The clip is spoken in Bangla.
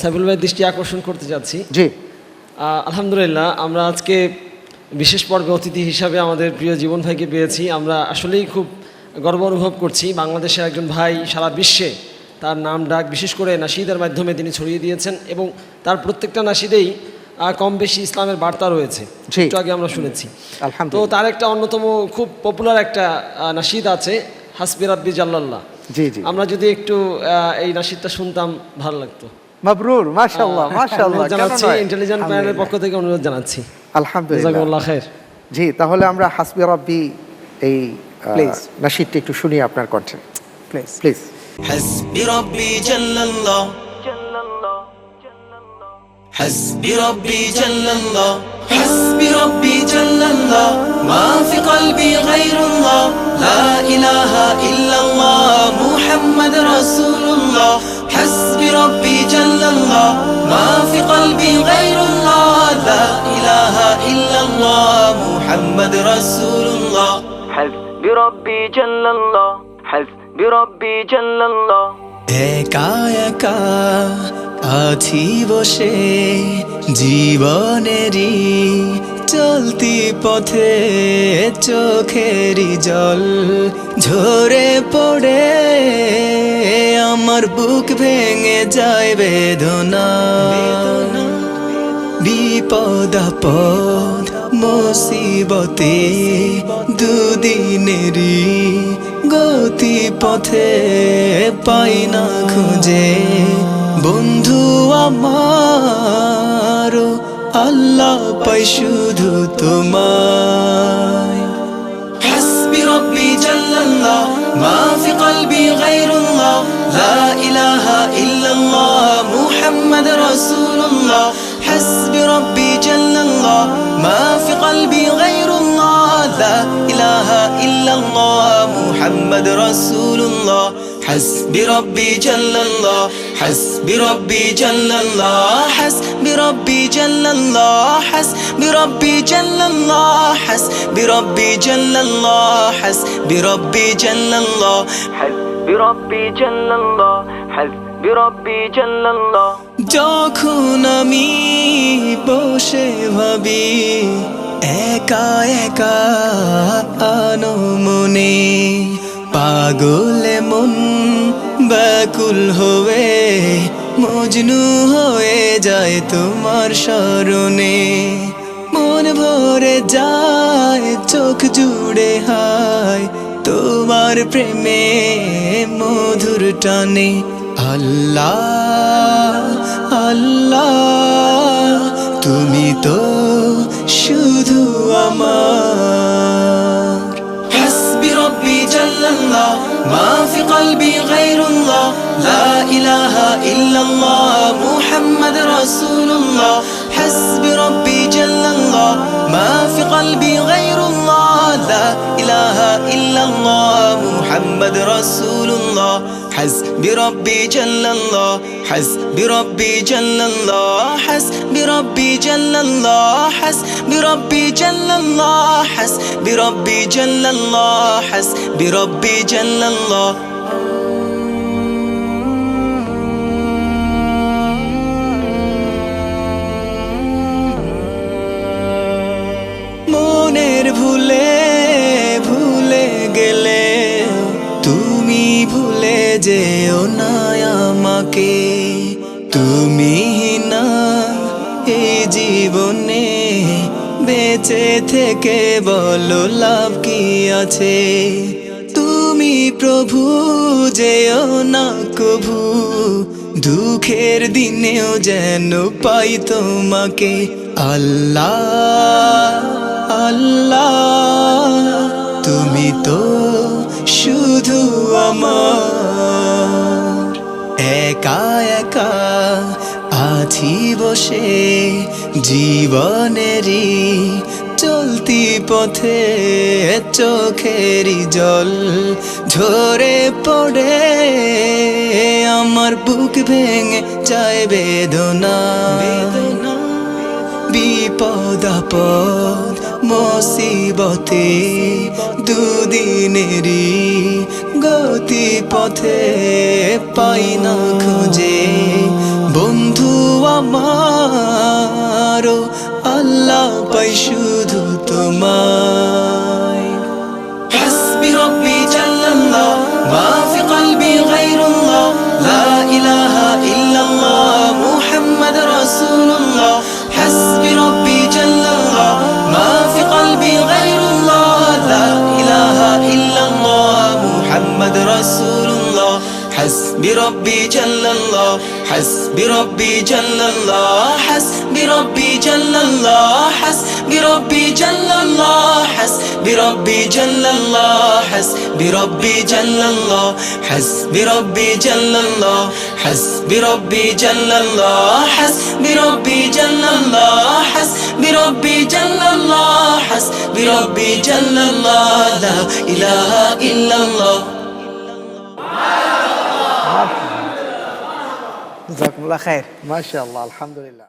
সাইফুল ভাই দৃষ্টি আকর্ষণ করতে যাচ্ছি। জি। আলহামদুলিল্লাহ আমরা আজকে বিশেষ পর্বে অতিথি হিসাবে আমাদের প্রিয় জীবন ভাইকে পেয়েছি। আমরা আসলেই খুব গর্ব অনুভব করছি। বাংলাদেশের একজন ভাই সারা বিশ্বে তার নাম ডাক বিশেষ করে নাসিদের মাধ্যমে তিনি ছড়িয়ে দিয়েছেন এবং তার প্রত্যেকটা নাসিদেই কম বেশি ইসলামের বার্তা রয়েছে। একটু আগে আমরা শুনেছি। তো তার একটা অন্যতম খুব পপুলার একটা নাসিদ আছে হাসবি রাব্বি জাল্লাল্লাহ। জি জি। আমরা যদি একটু এই নাসিদটা শুনতাম ভালো লাগতো। মাবরুর মাশাআল্লাহ মাশাআল্লাহ অনুরোধ জানাচ্ছি ইন্টেলিজেন্ট প্যানেলের পক্ষ থেকে অনুরোধ জানাচ্ছি আলহামদুলিল্লাহ জাজাকুমুল্লাহ খায়ের জি তাহলে আমরা হাসবি রাব্বি এই Please. নাশিদটি একটু শুনি আপনার কণ্ঠে প্লিজ প্লিজ حسبي ربي جل الله حسبي ربي جل الله حسبي ربي جل الله ما في قلبي غير الله لا إله إلا الله محمد رسول الله حسبي ربي جل الله ما في قلبي غير الله لا إله إلا الله محمد رسول الله حسبي ربي جل الله حسبي ربي جل الله একা একা আছি বসে জীবনেরই চলতি পথে চোখেরই জল ঝরে পড়ে, আমার বুক ভেঙে যায় বেদনা। বিপদ আপদ মুসিবতে দুদিনেরই গতি পথে পাই না খুঁজে। বন্ধু আমার আল্লাহ পাই শুধু তোমায়। হাসবি রব্বি জাল্লাল্লাহ মা ফি কলবি গায়রুল্লাহ, লা ইলাহা ইল্লাল্লাহ, মুহাম্মদ রাসূলুল্লাহ। হাসবি রব্বি জাল্লাল্লাহ মা ফি কলবি গায়রুল্লাহ, লা ইলাহা ইল্লাল্লাহ, মুহাম্মদ রাসূলুল্লাহ। الله لا إله إلا الله محمد رسول الله حسبي ربي جل الله حسبي ربي جل الله حسبي ربي جل الله حسبي ربي جل الله حسبي ربي جل الله حسبي ربي جل الله حسبي ربي جل الله حسبي ربي جل الله যখন আমি বসে ভাবি একা একা আনো মনে পাগলে মন ব্যাকুল হয়ে, মজনু হয়ে যায় তোমার স্মরণে। মন ভরে যায়, চোখ জুড়ে হায় তোমার প্রেমে মধুর টানে। আল্লাহ আল্লাহ, তুমি তো إلا الله محمد رسول الله. حسبي ربي جل الله. ما في قلبي غير الله. لا إله إلا الله محمد رسول الله. حسبي ربي جل الله. حسبي ربي جل الله. حسبي ربي جل الله. حسبي ربي جل الله. حسبي ربي جل الله. حسبي ربي جل الله. যেও না আমাকে, তুমি না এই জীবনে বেঁচে থেকে বলো লাভ কি আছে। তুমি প্রভু, যেও না কভু, দুঃখের দিনেও যেন পাই তোমাকে। আল্লাহ একা একা আছি বসে জীবনেরই চলতি পথে চোখেরই জল ঝরে পড়ে আমার বুক ভেঙে যায় বেদনা। বিপদ আপদ মুসিবতে দুদিনেরই গতি পথে পাই না খুঁজে। বন্ধু আমার আল্লাহ পাই শুধু তোমার। حسبي ربي جل الله حسبي ربي جل الله حسبي ربي جل الله حسبي ربي جل الله حسبي ربي جل الله حسبي ربي جل الله حسبي ربي جل الله حسبي ربي جل الله حسبي ربي جل الله حسبي ربي جل الله لا إله إلا الله جزاكم الله خير. ما شاء الله الحمد لله.